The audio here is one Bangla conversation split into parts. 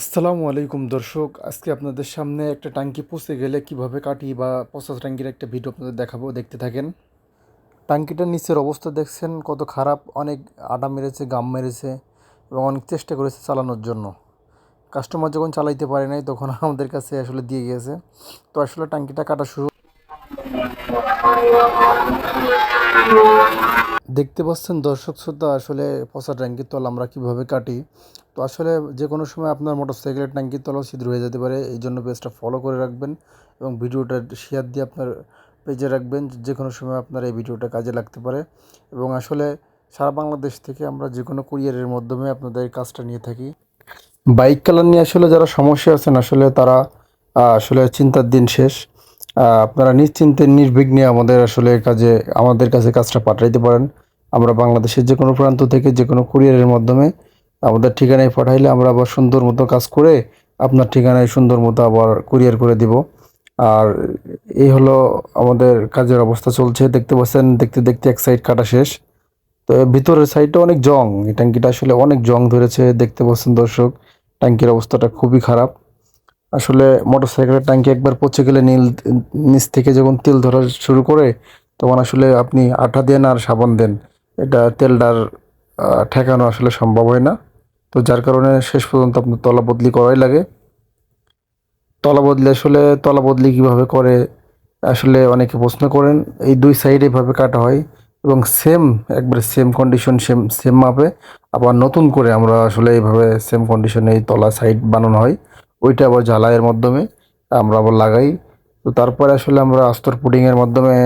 আসসালামু আলাইকুম দর্শক, আজকে আপনাদের সামনে একটা ট্যাঙ্কি পচে গেলে কীভাবে কাটি বা পচা ট্যাঙ্কির একটা ভিডিও আপনাদের দেখাবো, দেখতে থাকেন। ট্যাঙ্কিটার নিচের অবস্থা দেখছেন, কত খারাপ, অনেক আটা মেরেছে, গাম মেরেছে এবং অনেক চেষ্টা করেছে চালানোর জন্য। কাস্টমার যখন চালাইতে পারে নাই, তখন আমাদের কাছে আসলে দিয়ে গিয়েছে তো আসলে ট্যাঙ্কিটা কাটা শুরু দেখতে পাচ্ছেন দর্শক শ্রোতা, আসলে পচা ট্যাঙ্কির তল আমরা কীভাবে কাটি? তো আসলে যে কোনো সময় আপনার মোটরসাইকেলের ট্যাঙ্কির তলাও ছিদ্র হয়ে যেতে পারে, এই জন্য পেজটা ফলো করে রাখবেন এবং ভিডিওটা শেয়ার দিয়ে আপনার পেজে রাখবেন যে কোনো সময় আপনার এই ভিডিওটা কাজে লাগতে পারে। এবং আসলে সারা বাংলাদেশ থেকে আমরা যে কোনো কুরিয়ারের মাধ্যমে আপনাদের এই কাজটা নিয়ে থাকি। বাইক কালার নিয়ে আসলে যারা সমস্যা আছেন, আসলে তারা আসলে চিন্তার দিন শেষ। আপনারা নিশ্চিন্তে, নির্বিঘ্নে আমাদের আসলে কাজে, আমাদের কাছে কাজটা পাঠাইতে পারেন। আমরা বাংলাদেশের যে কোনো প্রান্ত থেকে যে কোনো কুরিয়ারের মাধ্যমে আমাদের ঠিকানায় পাঠাইলে আমরা আবার সুন্দর মতো কাজ করে আপনার ঠিকানায় সুন্দর মতো আবার কুরিয়ার করে দিব। আর এই হলো আমাদের কাজের অবস্থা চলছে। দেখতে পাচ্ছেন, দেখতে দেখতে এক সাইড কাটা শেষ। তো ভিতরের সাইডটা অনেক জং। এই ট্যাঙ্কিটা আসলে অনেক জং ধরেছে। দেখতে পাচ্ছেন দর্শক, ট্যাঙ্কির অবস্থাটা খুবই খারাপ। আসলে মোটরসাইকেলের ট্যাঙ্কি একবার পচে গেলে নীল, নিচ থেকে যখন তেল ধরা শুরু করে, তখন আসলে আপনি আঠা দেন আর সাবান দেন। এটা তেলটার ঠেকানো আসলে সম্ভব হয় না। তো যার কারণে শেষ পর্যন্ত আপনার তলা বদলি করাই লাগে। তলা বদলি আসলে তলা বদলি কীভাবে করে, আসলে অনেকে প্রশ্ন করেন। এই দুই সাইড এভাবে কাটা হয় এবং সেম একবারে সেম কন্ডিশন সেম সেম মাপে আবার নতুন করে আমরা আসলে এইভাবে সেম কন্ডিশনে এই তলা সাইড বানানো হয়। ওইটা আবার জ্বালাইয়ের মাধ্যমে আমরা আবার লাগাই। তো তারপরে আসলে আমরা আস্তর পুডিংয়ের মাধ্যমে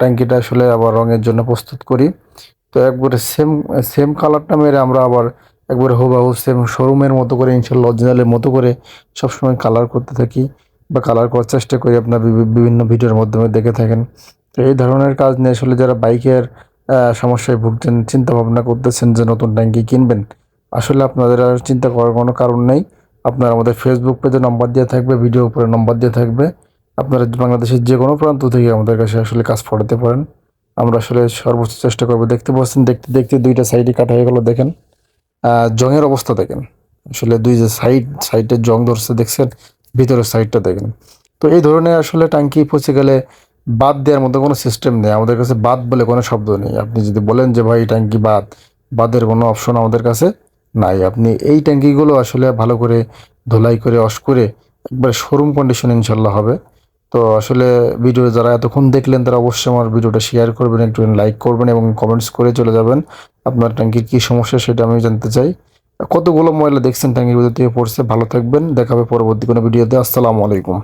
ট্যাঙ্কিটা আসলে আবার রঙের জন্য প্রস্তুত করি। তো একবারে সেম সেম কালারটা মেরে আমরা আবার একবারে হুবাহু সেম শোরুমের মতো করে ইনশাল্লাহ অরিজিনালের মতো করে সবসময় কালার করতে থাকি বা কালার করার চেষ্টা করি আপনার বিভিন্ন ভিডিওর মাধ্যমে দেখে থাকেন। তো এই ধরনের কাজ নিয়ে আসলে যারা বাইকের সমস্যায় ভুগছেন চিন্তা ভাবনা করতেছেন যে নতুন ট্যাঙ্কি কিনবেন, আসলে আপনাদের আর চিন্তা করার কোনো কারণ নেই। আপনার আমাদের ফেসবুক পেজে নম্বর দেওয়া থাকবে ভিডিও উপরে নম্বর দেওয়া থাকবে। আপনারা বাংলাদেশের যে কোনো প্রান্ত থেকে আমাদের কাছে আসলে কাজ পড়াতে পারেন। আমরা আসলে সর্বোচ্চ চেষ্টা করব দেখতে পাচ্ছেন, দেখতে দেখতে দুইটা সাইডে কাটা হয়ে গেলো, দেখেন। জংয়ের অবস্থা দেখেন। আসলে দুই যে সাইড সাইডের জং ধরছে, দেখছেন? ভিতরের সাইডটা দেখেন। তো এই ধরনের আসলে ট্যাঙ্কি পচে গেলে বাদ দেওয়ার মতো কোনো সিস্টেম নেই। আমাদের কাছে বাদ বলে কোনো শব্দ নেই। আপনি যদি বলেন যে, ভাই ট্যাঙ্কি বাদ, বাদের কোনো অপশন আমাদের কাছে নাই। আপনি এই ট্যাঙ্কিগুলো আসলে ভালো করে ধুলাই করে অস করে একবার শোরুম কন্ডিশন ইনশাল্লাহ হবে। তো আসলে ভিডিও যারা এতক্ষণ দেখলেন, তারা অবশ্যই আমার ভিডিওটা শেয়ার করবেন, একটু লাইক করবেন এবং কমেন্টস করে চলে যাবেন। আপনার ট্যাঙ্কির কী সমস্যা সেটা আমি জানতে চাই। কতগুলো ময়লা দেখছেন ট্যাঙ্কির ভিতর থেকে পড়ছে? ভালো থাকবেন দেখাবে পরবর্তী কোনো ভিডিওতে। আসসালামু আলাইকুম।